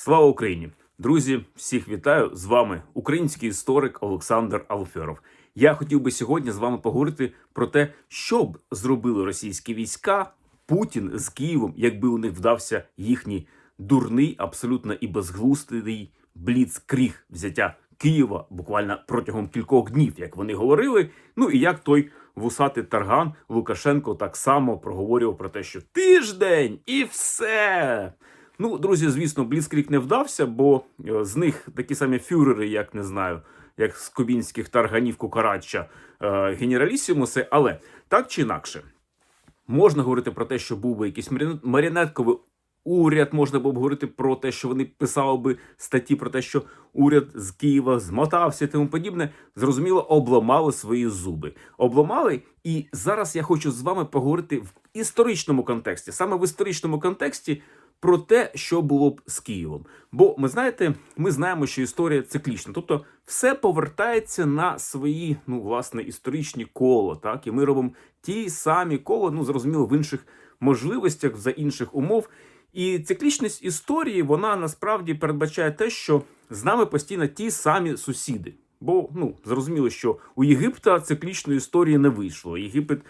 Слава Україні! Друзі, всіх вітаю! З вами український історик Олександр Алферов. Я хотів би сьогодні з вами поговорити про те, що б зробили російські війська Путін з Києвом, якби у них вдався їхній дурний, абсолютно і безглуздий бліцкріг взяття Києва буквально протягом кількох днів, як вони говорили. Ну і як той вусатий тарган Лукашенко так само проговорював про те, що тиждень і все. Ну, друзі, звісно, Бліцкрік не вдався, бо е, з них такі самі фюрери, як не знаю, як з кубінських тарганів Кукарача е, генералісімуси. Але так чи інакше, можна говорити про те, що був би якийсь маріонетковий уряд, можна було б говорити про те, що вони писали би статті про те, що уряд з Києва змотався і тому подібне. Зрозуміло, обламали свої зуби. Обламали, і зараз я хочу з вами поговорити в історичному контексті, саме в історичному контексті. Про те, що було б з Києвом, бо ми знаєте, ми знаємо, що історія циклічна, тобто все повертається на свої, ну власне, історичні коло, так і ми робимо ті самі коло, ну зрозуміло, в інших можливостях за інших умов. І циклічність історії вона насправді передбачає те, що з нами постійно ті самі сусіди. Бо ну зрозуміло, що у Єгипта циклічної історії не вийшло. Єгипет,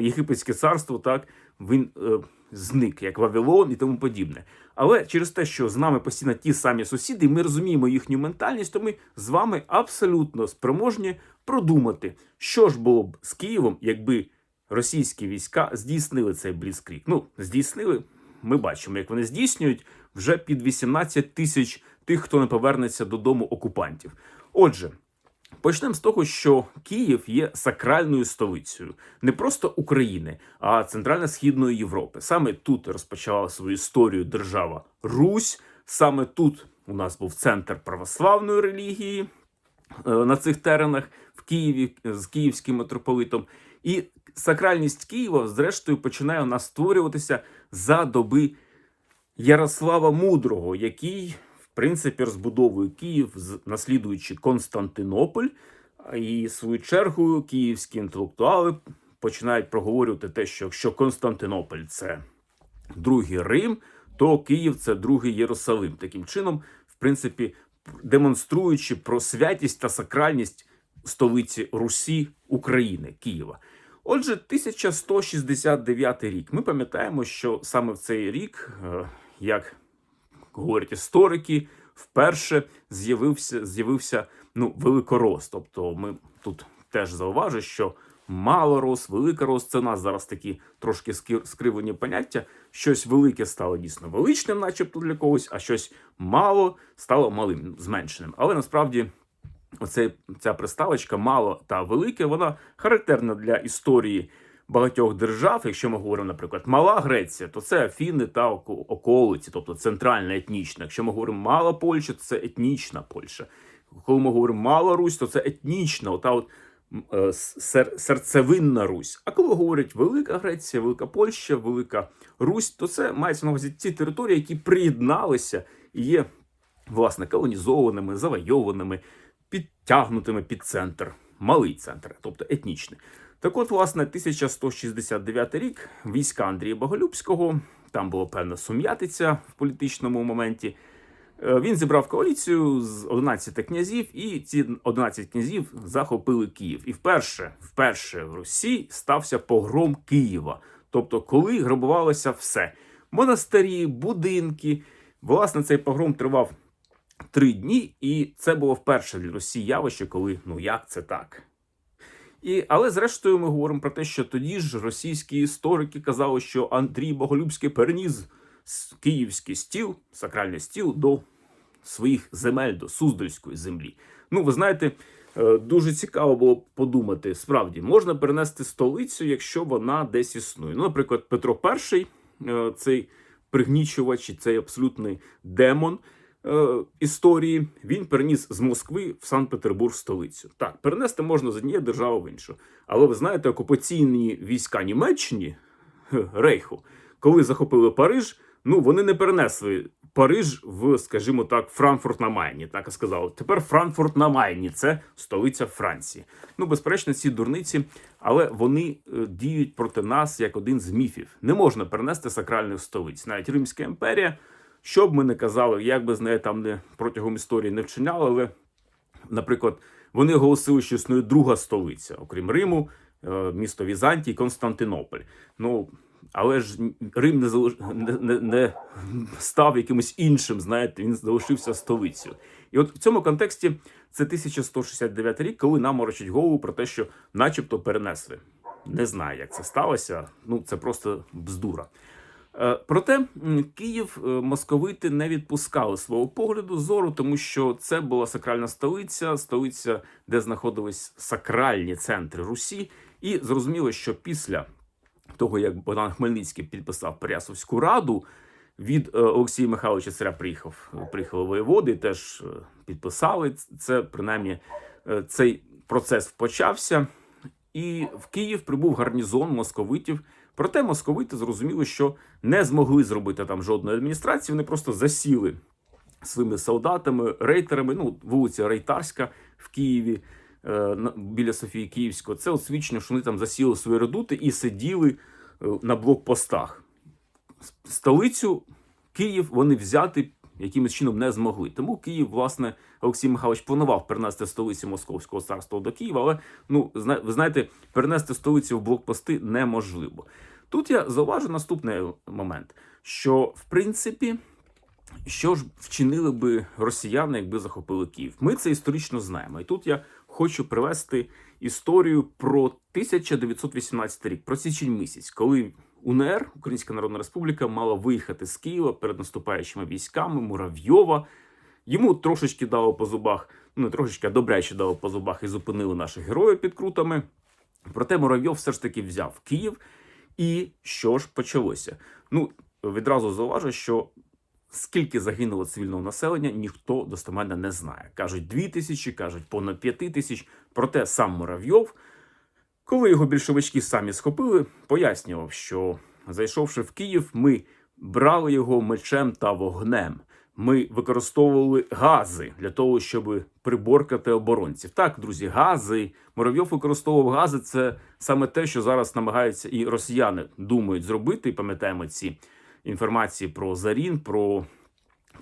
Єгипетське царство, так він е, зник, як Вавилон і тому подібне. Але через те, що з нами постійно ті самі сусіди, ми розуміємо їхню ментальність, то ми з вами абсолютно спроможні продумати, що ж було б з Києвом, якби російські війська здійснили цей бліцкрік. Ну, здійснили. Ми бачимо, як вони здійснюють вже під 18 тисяч тих, хто не повернеться додому окупантів. Отже, Почнемо з того, що Київ є сакральною столицею не просто України, а центрально-східної Європи. Саме тут розпочала свою історію держава Русь. Саме тут у нас був центр православної релігії е, на цих теренах в Києві з київським митрополитом. І сакральність Києва, зрештою, починає у нас створюватися за доби Ярослава Мудрого, який, принципі, розбудовує Київ, наслідуючи Константинополь. І, свою чергу, київські інтелектуали починають проговорювати те, що якщо Константинополь це другий Рим, то Київ це другий Єрусалим. Таким чином, в принципі, демонструючи про святість та сакральність столиці Русі України Києва. Отже, 1169 рік. Ми пам'ятаємо, що саме в цей рік, е, як говорять історики, вперше з'явився з'явився ну великорос. Тобто, ми тут теж зауважу, що малорос, великорос це у нас зараз такі трошки скривлені поняття. Щось велике стало дійсно величним, начебто для когось, а щось мало стало малим, зменшеним. Але насправді. Оце ця приставочка мало та велике, вона характерна для історії багатьох держав. Якщо ми говоримо, наприклад, мала Греція, то це Афіни та око- околиці, тобто центральна етнічна. Якщо ми говоримо мала Польща, то це етнічна Польща. Коли ми говоримо мала Русь, то це етнічна, ота от е, сер- серцевинна Русь. А коли говорять Велика Греція, Велика Польща, Велика Русь, то це мається на увазі ті території, які приєдналися і є власне колонізованими, завойованими, підтягнутими під центр, малий центр, тобто етнічний. Так от, власне, 1169 рік війська Андрія Боголюбського, там була певна сум'ятиця в політичному моменті. Е, Він зібрав коаліцію з 11 князів, і ці 11 князів захопили Київ. І вперше, вперше в Русі стався погром Києва. Тобто, коли грабувалося все: монастирі, будинки. Власне, цей погром тривав три дні, і це було вперше для Росії явище, коли ну як це так. І, але зрештою ми говоримо про те, що тоді ж російські історики казали, що Андрій Боголюбський переніс київський стіл, сакральний стіл до своїх земель, до Суздальської землі. Ну, ви знаєте, е, дуже цікаво було подумати, справді можна перенести столицю, якщо вона десь існує. Ну, наприклад, Петро І, е, цей пригнічувач, і цей абсолютний демон історії, він переніс з Москви в Санкт-Петербург столицю. Так, перенести можна з однієї держави в іншу. Але ви знаєте, окупаційні війська Німеччини Рейху, коли захопили Париж, ну вони не перенесли Париж в, скажімо так, Франкфурт на Майні. Так і сказали. Тепер Франкфурт на Майні це столиця Франції. Ну, безперечно, ці дурниці, але вони е, діють проти нас як один з міфів. Не можна перенести сакральних столиць. Навіть Римська імперія що б ми не казали, як би з нею там не протягом історії не вчиняли, але, наприклад, вони оголосили, що існує друга столиця, окрім Риму, е, місто Візантій, Константинополь. Ну, але ж Рим не, залиш... не, не, не став якимось іншим, знаєте, він залишився столицею. І от в цьому контексті це 1169 рік, коли нам морочить голову про те, що начебто перенесли. Не знаю, як це сталося. Ну, це просто бздура. Е, Проте Київ е, московити не відпускали свого погляду зору, тому що це була сакральна столиця, столиця, де знаходились сакральні центри Русі, і зрозуміло, що після того, як Богдан Хмельницький підписав Переяславську раду, від е, Олексія Михайловича Царя приїхав, приїхали воєводи, теж підписали це. Принаймні, цей процес почався, і в Київ прибув гарнізон московитів. Проте московити зрозуміли, що не змогли зробити там жодної адміністрації. Вони просто засіли своїми солдатами, рейтерами. Ну, вулиця Рейтарська в Києві е, біля Софії Київського. Це от що вони там засіли свої редути і сиділи е, на блокпостах. Столицю Київ вони взяти якимось чином не змогли. Тому Київ, власне, Олексій Михайлович планував перенести столицю Московського царства до Києва, але ну ви знаєте, перенести столицю в блокпости неможливо. Тут я зауважу наступний момент: що в принципі, що ж вчинили би росіяни, якби захопили Київ? Ми це історично знаємо. І тут я хочу привести історію про 1918 рік, про січень місяць, коли УНР, Українська Народна Республіка, мала виїхати з Києва перед наступаючими військами Муравйова. Йому трошечки дало по зубах, ну не трошечки, а добряче дало по зубах і зупинили наших героїв під крутами. Проте Муравйов все ж таки взяв Київ. І що ж почалося? Ну, відразу зауважу, що скільки загинуло цивільного населення, ніхто достеменно не знає. Кажуть, дві тисячі, кажуть, понад п'яти тисяч. Проте сам Муравйов, коли його більшовички самі схопили, пояснював, що зайшовши в Київ, ми брали його мечем та вогнем. Ми використовували гази для того, щоб приборкати оборонців. Так, друзі, гази. Муравйов використовував гази. Це саме те, що зараз намагаються і росіяни думають зробити. І пам'ятаємо ці інформації про Зарін, про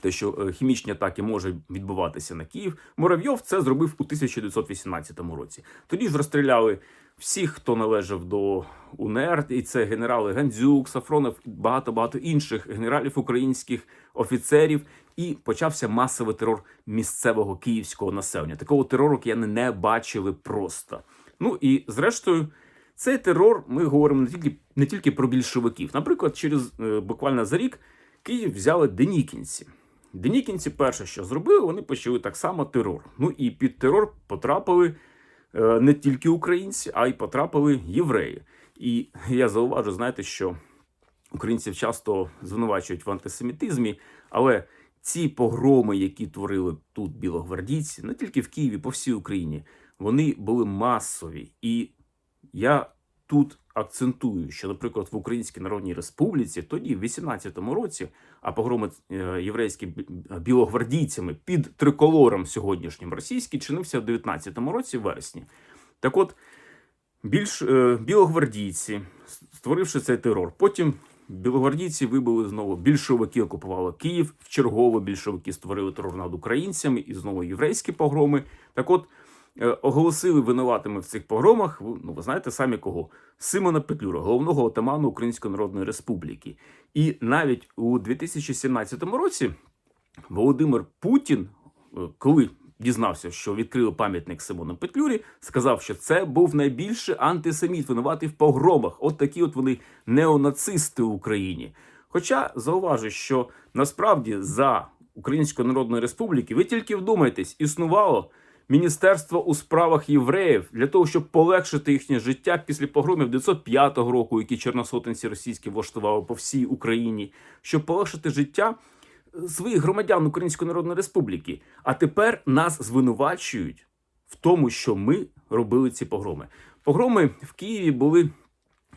те, що е, хімічні атаки можуть відбуватися на Київ. Муравйов це зробив у 1918 році. Тоді ж розстріляли всіх, хто належав до УНР, і це генерали Гандзюк, Сафронов, багато багато інших генералів українських офіцерів. І почався масовий терор місцевого київського населення. Такого терору кияни не бачили просто. Ну і зрештою, цей терор ми говоримо не тільки не тільки про більшовиків. Наприклад, через е, буквально за рік Київ взяли денікінці. Денікінці перше, що зробили, вони почали так само терор. Ну і під терор потрапили не тільки українці, а й потрапили євреї. І я зауважу, знаєте, що українців часто звинувачують в антисемітизмі, але ці погроми, які творили тут білогвардійці, не тільки в Києві, по всій Україні, вони були масові. І я тут акцентую, що, наприклад, в Українській Народній Республіці тоді, в 18-му році, а погроми е, єврейські білогвардійцями під триколором сьогоднішнім російський чинився в 19-му році, в вересні. Так от, більш е, білогвардійці, створивши цей терор, потім білогвардійці вибили знову більшовики, окупували Київ. В чергово більшовики створили терор над українцями і знову єврейські погроми. Так от е, оголосили винуватими в цих погромах. Ну, ви знаєте самі кого? Симона Петлюра, головного отаману Української Народної Республіки. І навіть у 2017 році Володимир Путін, е, коли дізнався, що відкрили пам'ятник Симону Петлюрі, сказав, що це був найбільший антисеміт, винуватий в погромах. От такі от вони неонацисти в Україні. Хоча зауважу, що насправді за Української Народної Республіки ви тільки вдумайтесь, існувало Міністерство у справах євреїв для того, щоб полегшити їхнє життя після погромів 905 року, які чорносотенці російські влаштували по всій Україні, щоб полегшити життя своїх громадян Української Народної Республіки. А тепер нас звинувачують в тому, що ми робили ці погроми. Погроми в Києві були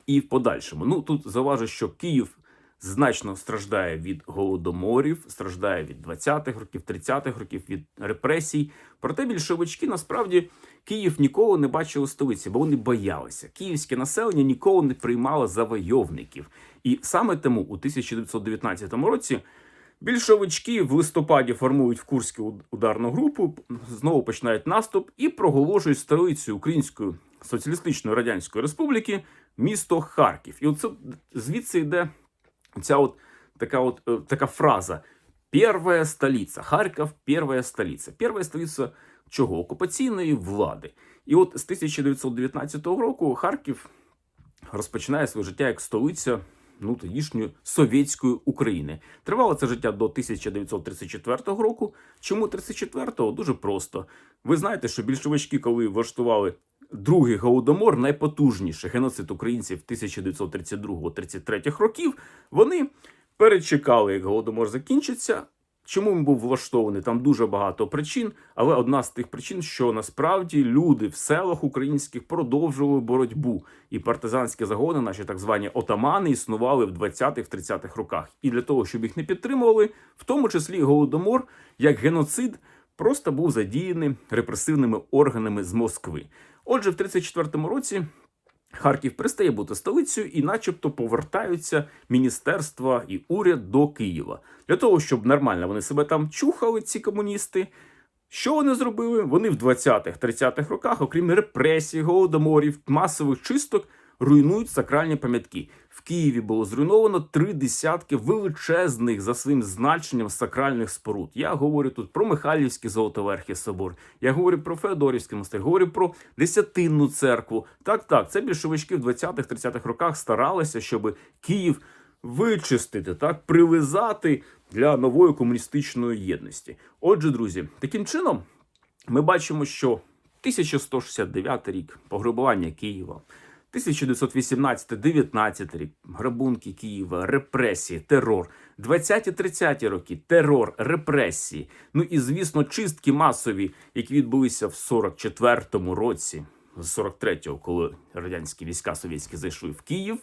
і в подальшому. Ну тут зауважу, що Київ значно страждає від голодоморів, страждає від 20-х років, 30-х років, від репресій. Проте більшовички насправді Київ ніколи не бачили столиці, бо вони боялися. Київське населення ніколи не приймало завойовників. І саме тому у 1919 році Більшовички в листопаді формують в Курську ударну групу, знову починають наступ і проголошують столицю Української соціалістичної радянської республіки місто Харків. І оце звідси йде ця от така от е, така фраза: Перша столиця. Харків перша столиця. Перша столиця чого? Окупаційної влади. І от з 1919 року Харків розпочинає своє життя як столиця ну, тодішньої совєтської України. Тривало це життя до 1934 року. Чому 34-го? Дуже просто. Ви знаєте, що більшовички, коли влаштували другий голодомор, найпотужніший геноцид українців 1932-33 років, вони перечекали, як голодомор закінчиться. Чому він був влаштований? Там дуже багато причин, але одна з тих причин, що насправді люди в селах українських продовжували боротьбу, і партизанські загони, наші так звані отамани, існували в 20-30-х роках. І для того, щоб їх не підтримували, в тому числі голодомор, як геноцид, просто був задіяний репресивними органами з Москви. Отже, в 34-му році Харків перестає бути столицею і, начебто, повертаються міністерства і уряд до Києва для того, щоб нормально вони себе там чухали, ці комуністи. Що вони зробили? Вони в 20-30-х роках, окрім репресій, голодоморів, масових чисток, руйнують сакральні пам'ятки. В Києві було зруйновано три десятки величезних за своїм значенням сакральних споруд. Я говорю тут про Михайлівський Золотоверхий собор, я говорю про Феодорівський монастир, говорю про Десятинну церкву. Так, так, це більшовички в 20-30-х роках старалися, щоб Київ вичистити, так, привизати для нової комуністичної єдності. Отже, друзі, таким чином ми бачимо, що 1169 рік пограбування Києва. 1918-19 рік грабунки Києва, репресії, терор. 20-30 роки терор, репресії. Ну і звісно, чистки масові, які відбулися в 44-му році, з 43-го, коли радянські війська совєтські зайшли в Київ,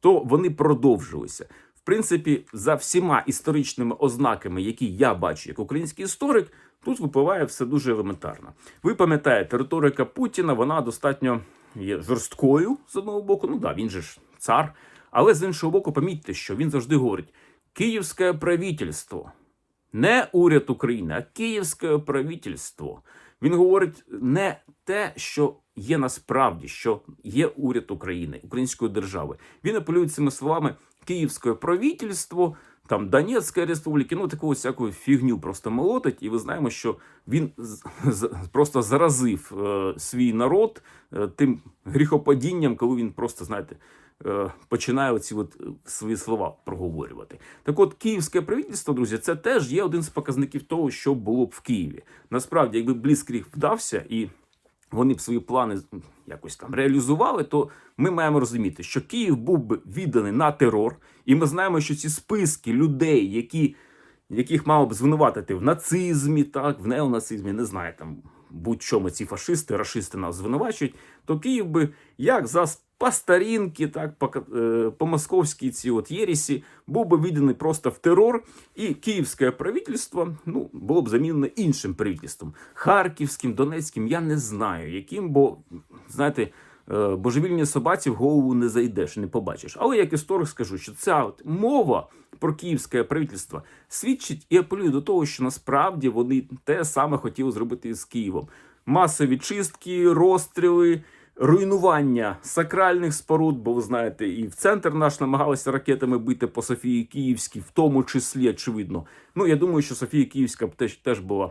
то вони продовжилися. В принципі, за всіма історичними ознаками, які я бачу як український історик, тут випливає все дуже елементарно. Ви пам'ятаєте, риторика Путіна вона достатньо є жорсткою з одного боку. Ну да, він же ж цар. Але з іншого боку, помітьте, що він завжди говорить: Київське правительство, не уряд України, а Київське правительство. Він говорить не те, що є насправді, що є уряд України, української держави. Він апелює цими словами Київське правительство, там Донецька республіки, ну таку всяку фігню просто молотить. І ви знаємо, що він просто заразив е, свій народ е, тим гріхопадінням, коли він просто, знаєте, е, починає оці от е, свої слова проговорювати. Так от, київське правительство, друзі, це теж є один з показників того, що було б в Києві. Насправді, якби Бліцкріг вдався і вони б свої плани якось там реалізували, то ми маємо розуміти, що Київ був би відданий на терор, і ми знаємо, що ці списки людей, які, яких мало б звинуватити в нацизмі, так, в неонацизмі, не знаю, там будь-чому ці фашисти, рашисти нас звинувачують, то Київ би як за по старінки, так, по, е, по московській ці от єрісі, був би відданий просто в терор, і київське правительство ну, було б замінено іншим правительством. Харківським, Донецьким, я не знаю, яким, бо, знаєте, е, божевільній собаці в голову не зайдеш, не побачиш. Але як історик скажу, що ця от мова про київське правительство свідчить і апелює до того, що насправді вони те саме хотіли зробити з Києвом. Масові чистки, розстріли, руйнування сакральних споруд, бо ви знаєте, і в центр наш намагалися ракетами бити по Софії Київській, в тому числі, очевидно. Ну, я думаю, що Софія Київська теж, теж була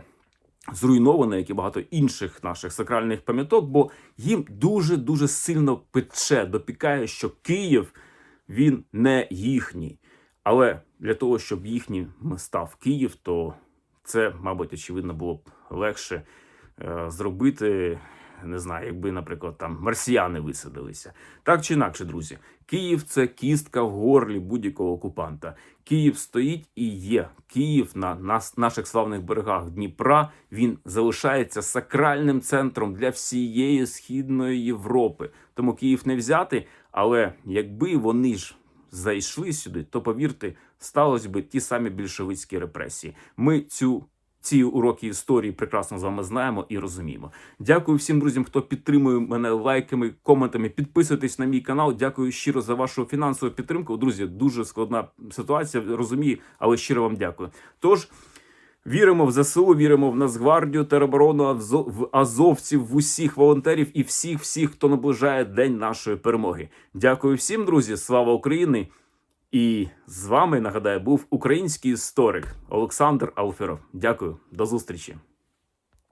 зруйнована, як і багато інших наших сакральних пам'яток, бо їм дуже дуже сильно пече, допікає, що Київ він не їхній. Але для того, щоб їхнім став Київ, то це, мабуть, очевидно, було б легше е, зробити. Не знаю, якби, наприклад, там марсіяни висадилися. Так чи інакше, друзі, Київ це кістка в горлі будь-якого окупанта. Київ стоїть і є. Київ на нас, наших славних берегах Дніпра він залишається сакральним центром для всієї східної Європи. Тому Київ не взяти. Але якби вони ж зайшли сюди, то повірте, сталося би ті самі більшовицькі репресії. Ми цю ці уроки історії прекрасно з вами знаємо і розуміємо. Дякую всім друзям, хто підтримує мене лайками, коментами. Підписуйтесь на мій канал. Дякую щиро за вашу фінансову підтримку. Друзі, дуже складна ситуація, розумію, але щиро вам дякую. Тож. Віримо в ЗСУ, віримо в Нацгвардію, тероборону, в азовців, в усіх волонтерів і всіх, всіх, хто наближає день нашої перемоги. Дякую всім, друзі. Слава Україні! І з вами нагадаю був український історик Олександр Алферов. Дякую, до зустрічі.